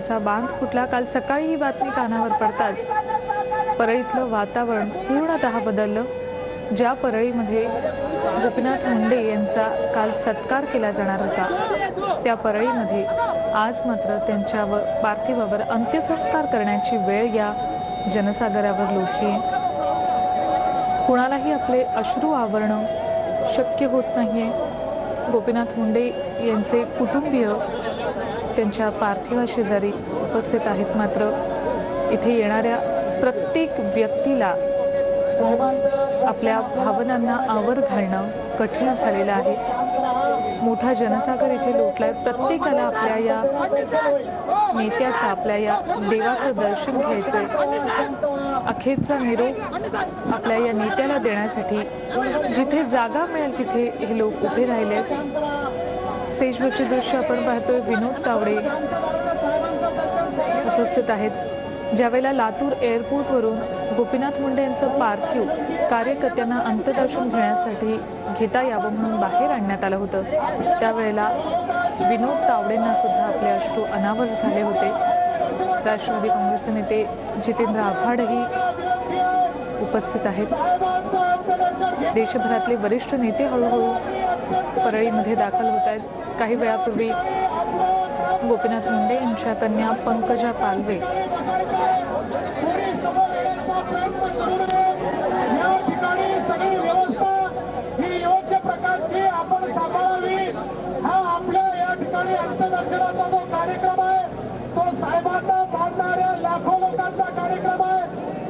चा बांध फुटला काल सकाळी ही बातमी कानावर पडताच परळीतलं वातावरण पूर्णतः बदललं. ज्या परळीमध्ये गोपीनाथ मुंडे यांचा काल सत्कार केला जाणार होता त्या परळीमध्ये आज मात्र त्यांच्यावर पार्थिवावर अंत्यसंस्कार करण्याची वेळ या जनसागरावर लोटली कुणालाही आपले अश्रू आवरणं शक्य होत नाहीये. गोपीनाथ मुंडे यांचे कुटुंबीय त्यांच्या पार्थिवा शेजारी उपस्थित आहेत. मात्र इथे येणाऱ्या प्रत्येक व्यक्तीला आपल्या भावनांना आवर घालणं कठीण झालेलं आहे. मोठा जनसागर इथे लोटलाय. प्रत्येकाला आपल्या या नेत्याचं आपल्या या देवाचं दर्शन घ्यायचंय. अखेरचा निरोप आपल्या या नेत्याला देण्यासाठी जिथे जागा मिळेल तिथे हे लोक उभे राहिले स्टेजवरचे दृश्य आपण पाहतोय. विनोद तावडे उपस्थित आहेत. ज्यावेळेला लातूर एअरपोर्टवरून गोपीनाथ मुंडे यांचं पार्थिव कार्यकर्त्यांना अंत्यदर्शन घेण्यासाठी घेता यावं म्हणून बाहेर आणण्यात आलं होतं. त्यावेळेला विनोद तावडेंना सुद्धा आपले अश्रू अनावर झाले होते. राष्ट्रवादी काँग्रेसचे नेते जितेंद्र आव्हाडही उपस्थित आहेत. देशभरातले वरिष्ठ नेते हळूहळू परळीमध्ये दाखल होत आहेत. काही वेळापूर्वी गोपीनाथ मुंडे यांच्या कन्या पंकजा पालवे.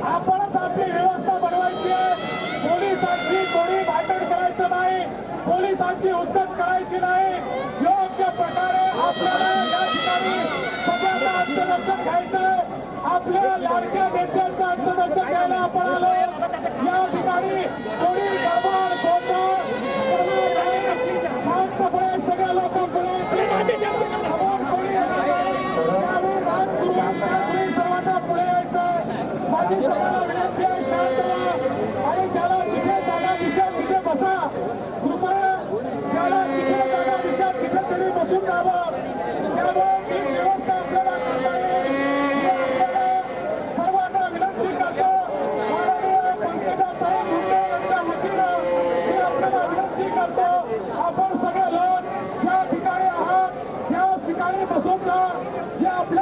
आपण आपणच आपली व्यवस्था बनवायची आहे. पोलिसांची पोलिसांची उद्गत करायची नाही. योग्य प्रकारे आपल्याला या ठिकाणी स्वतःचा आत्मरक्षण घ्यायचं आपल्या लाडक्या नेत्यांचं आत्मरक्षण घ्यायला आपण आलो. या ठिकाणी कोणी गबाळ गोपाळ सगळ्या लोकांकडे विनंती करतो आपण सगळे लोक ज्या ठिकाणी आहात त्या ठिकाणी बसून जे आपल्या